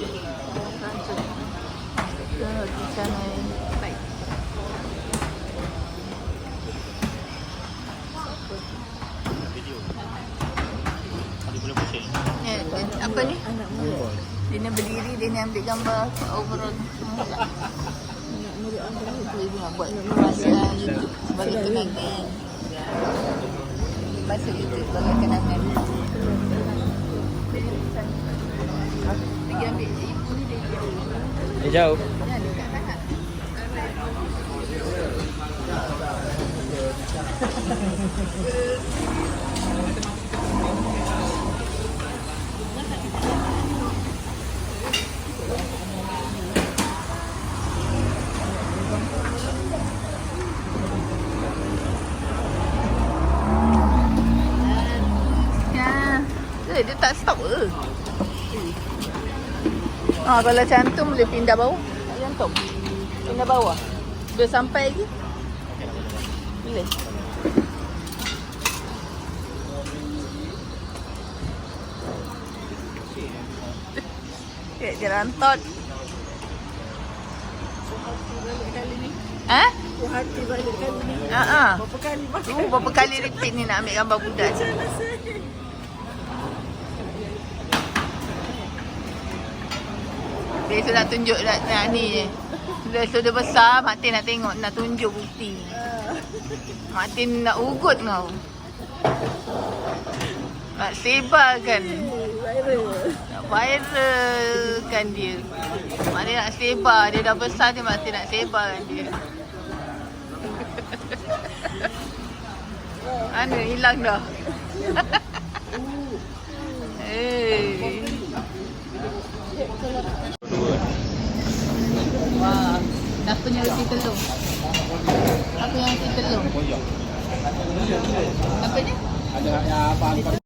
Apa ni? Anak murid. Dina berdiri, Dina ambil gambar overall. Anak murid orang tu ibu nak buat perasaan. Sebab itu ni. Sebab itu ni. Sebab itu ni ibu ni dia. Dia jauh. Ya, Eh? Ah, kalau cantum boleh pindah bawah. Tak cantum. Pindah bawah. Dia sampai lagi. Boleh. Dia, dia rantot. Ha? Aku hati balik kali ni. Ha ah. Berapa kali Tu berapa kali repeat ni nak ambil gambar budak ni. Besok nak tunjuk nak, nak ni je. Besok dia besar, Mak Tin nak tengok, nak tunjuk bukti. Mak Tin nak ugut kau. Nak sebarkan. Nak viralkan dia. Mak Tin nak sebar, dia dah besar dia Mak Tin nak sebarkan dia. Mana hilang dah. yang roti telur? Apa yang roti telur? Apa ni? Ada yang apa